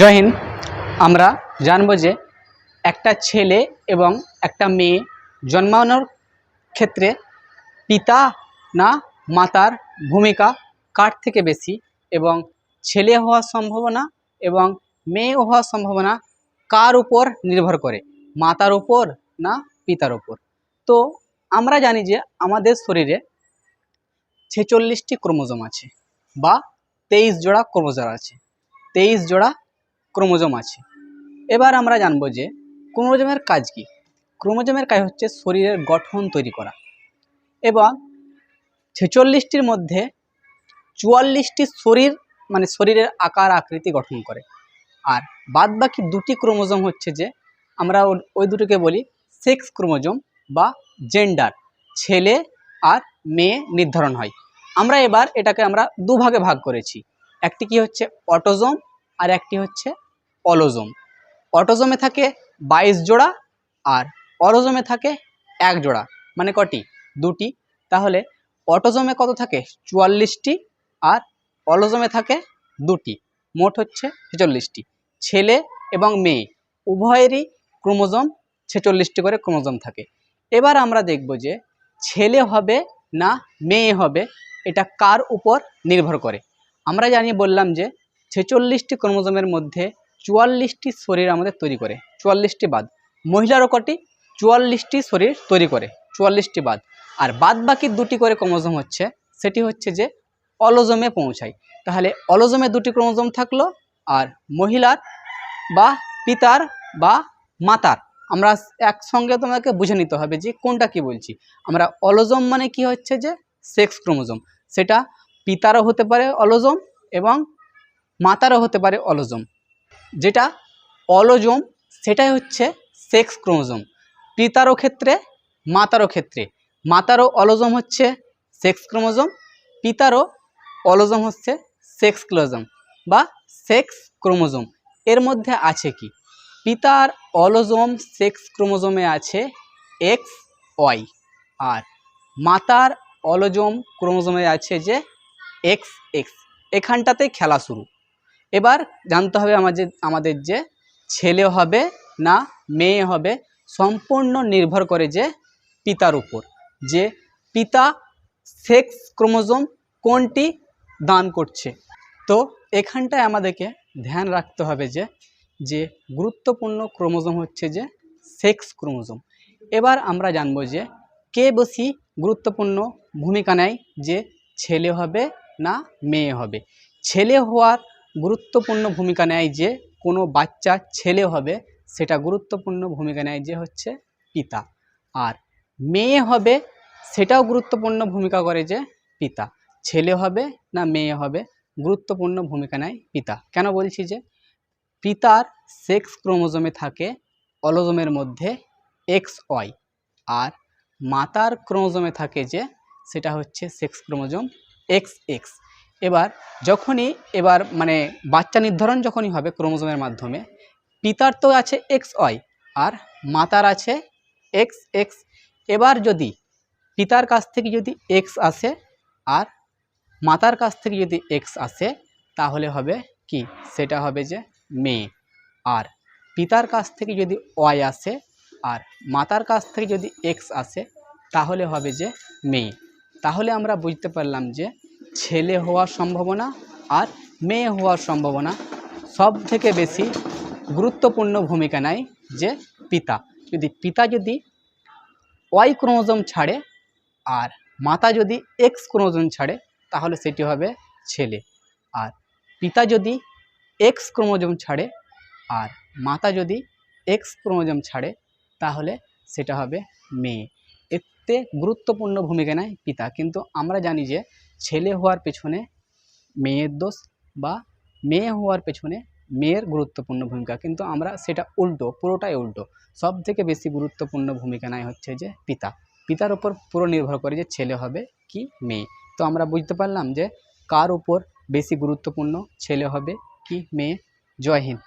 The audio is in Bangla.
জয় হিন্দ। আমরা জানব যে একটা ছেলে এবং একটা মেয়ে জন্মানোর ক্ষেত্রে পিতা না মাতার ভূমিকা কার থেকে বেশি এবং ছেলে হওয়ার সম্ভাবনা এবং মেয়ে হওয়ার সম্ভাবনা কার উপর নির্ভর করে? মাতার উপর না পিতার উপর? তো আমরা জানি যে আমাদের শরীরে ছেচল্লিশটি ক্রোমোজোম আছে বা তেইশ জোড়া ক্রোমোজোম আছে। তেইশ জোড়া ক্রোমোজোম আছে। এবার আমরা জানব যে ক্রোমোজোমের কাজ কি? ক্রোমোজোমের কাজ হচ্ছে শরীরের গঠন তৈরি করা এবং ছেচল্লিশটির মধ্যে চুয়াল্লিশটি শরীর মানে শরীরের আকার আকৃতি গঠন করে। আর বাদ বাকি দুটি ক্রোমোজোম হচ্ছে যে আমরা ওই দুটোকে বলি সেক্স ক্রোমোজোম বা জেন্ডার। ছেলে আর মেয়ে নির্ধারণ হয়। আমরা এবার এটাকে আমরা দুভাগে ভাগ করেছি। একটি কি হচ্ছে অটোজোম আর একটি হচ্ছে অলোজোম অটোজোমে থাকে বাইশ জোড়া আর অলোজোমে থাকে এক জোড়া মানে কটি? দুটি। তাহলে অটোজোমে কত থাকে? চুয়াল্লিশটি আর অলোজোমে থাকে দুটি, মোট হচ্ছে ছেচল্লিশটি। ছেলে এবং মেয়ে, উভয়েরই ক্রোমোজোম ছেচল্লিশটি করে ক্রোমোজোম থাকে। এবার আমরা দেখব যে ছেলে হবে না মেয়ে হবে, এটা কার উপর নির্ভর করে? আমরা জানি, বললাম যে ছেচল্লিশটি ক্রোমোজোমের মধ্যে চুয়াল্লিশটি শরীর আমাদের তৈরি করে। চুয়াল্লিশটি বাদ। মহিলারও কটি চুয়াল্লিশটি শরীর তৈরি করে। চুয়াল্লিশটি বাদ। আর বাদ বাকি দুটি করে ক্রোমোজোম হচ্ছে, সেটি হচ্ছে যে অলোজমে পৌঁছায়। তাহলে অলোজমে দুটি ক্রোমোজোম থাকল, আর মহিলার বা পিতার বা মাতার। আমরা একসঙ্গে তোমাকে বুঝে নিতে হবে যে কোনটা কি বলছি। আমরা অলোজম মানে কি হচ্ছে যে সেক্স ক্রোমোজোম। সেটা পিতারও হতে পারে অলোজম এবং মাতারও হতে পারে অলোজম। যেটা অলোজম, সেটাই হচ্ছে সেক্স ক্রোমোজোম। পিতারও ক্ষেত্রে, মাতারও ক্ষেত্রে। মাতারও অলোজম হচ্ছে সেক্স ক্রোমোজোম, পিতারও অলোজম হচ্ছে সেক্স ক্লোজম বা সেক্স ক্রোমোজোম। এর মধ্যে আছে কি? পিতার অলোজম সেক্স ক্রোমোজোমে আছে এক্স, ওয়াই। আর মাতার অলোজম ক্রোমোজোমে আছে যে এক্স এক্স। এখানটাতেই খেলা শুরু। এবার জানতে হবে আমাদের আমাদের যে ছেলে হবে না মেয়ে হবে, সম্পূর্ণ নির্ভর করে যে পিতার উপর, যে পিতা সেক্স ক্রোমোজোম কোনটি দান করছে। তো এখানটায় আমাদেরকে ধ্যান রাখতে হবে যে যে গুরুত্বপূর্ণ ক্রোমোজোম হচ্ছে যে সেক্স ক্রোমোজোম। এবার আমরা জানব যে কে বেশি গুরুত্বপূর্ণ ভূমিকা নেয় যে ছেলে হবে না মেয়ে হবে। ছেলে হওয়ার গুরুত্বপূর্ণ ভূমিকা নেয় যে কোনো বাচ্চা ছেলে হবে, সেটা গুরুত্বপূর্ণ ভূমিকা নেয় যে হচ্ছে পিতা। আর মেয়ে হবে, সেটাও গুরুত্বপূর্ণ ভূমিকা করে যে পিতা। ছেলে হবে না মেয়ে হবে, গুরুত্বপূর্ণ ভূমিকা নেয় পিতা। কেন বলছি যে? পিতার সেক্স ক্রোমোজোমে থাকে অলোজমের মধ্যে এক্স ওয়াই, আর মাতার ক্রোমোজোমে থাকে যে, সেটা হচ্ছে সেক্স ক্রোমোজোম এক্স এক্স। এবার যখনই, এবার মানে বাচ্চা নির্ধারণ যখনই হবে ক্রোমোজোমের মাধ্যমে, পিতার তো আছে এক্স ওয়াই আর মাতার আছে এক্স এক্স। এবার যদি পিতার কাছ থেকে যদি এক্স আসে আর মাতার কাছ থেকে যদি এক্স আসে, তাহলে হবে কি? সেটা হবে যে মেয়ে। আর পিতার কাছ থেকে যদি ওয়াই আসে আর মাতার কাছ থেকে যদি এক্স আসে, তাহলে হবে যে মেয়ে। তাহলে আমরা বুঝতে পারলাম যে ছেলে হওয়ার সম্ভাবনা আর মেয়ে হওয়ার সম্ভাবনা সব থেকে বেশি গুরুত্বপূর্ণ ভূমিকা নেয় যে পিতা। যদি পিতা যদি ওয়াই ক্রোমোজোম ছাড়ে আর মাতা যদি এক্স ক্রোমোজোম ছাড়ে, তাহলে সেটি হবে ছেলে। আর পিতা যদি এক্স ক্রোমোজোম ছাড়ে আর মাতা যদি এক্স ক্রোমোজোম ছাড়ে, তাহলে সেটা হবে মেয়ে। এতে গুরুত্বপূর্ণ ভূমিকা নেয় পিতা। কিন্তু আমরা জানি যে ছেলে হওয়ার পেছনে মেয়ের দোষ বা মেয়ে হওয়ার পেছনে মেয়ের গুরুত্বপূর্ণ ভূমিকা। কিন্তু আমরা সেটা উল্টো, পুরোটাই উল্টো। সব থেকে বেশি গুরুত্বপূর্ণ ভূমিকা নেয় হচ্ছে যে পিতা। পিতার উপর পুরো নির্ভর করে যে ছেলে হবে কি মেয়ে। তো আমরা বুঝতে পারলাম যে কার উপর বেশি গুরুত্বপূর্ণ ছেলে হবে কি মেয়ে। জয় হিন্দ।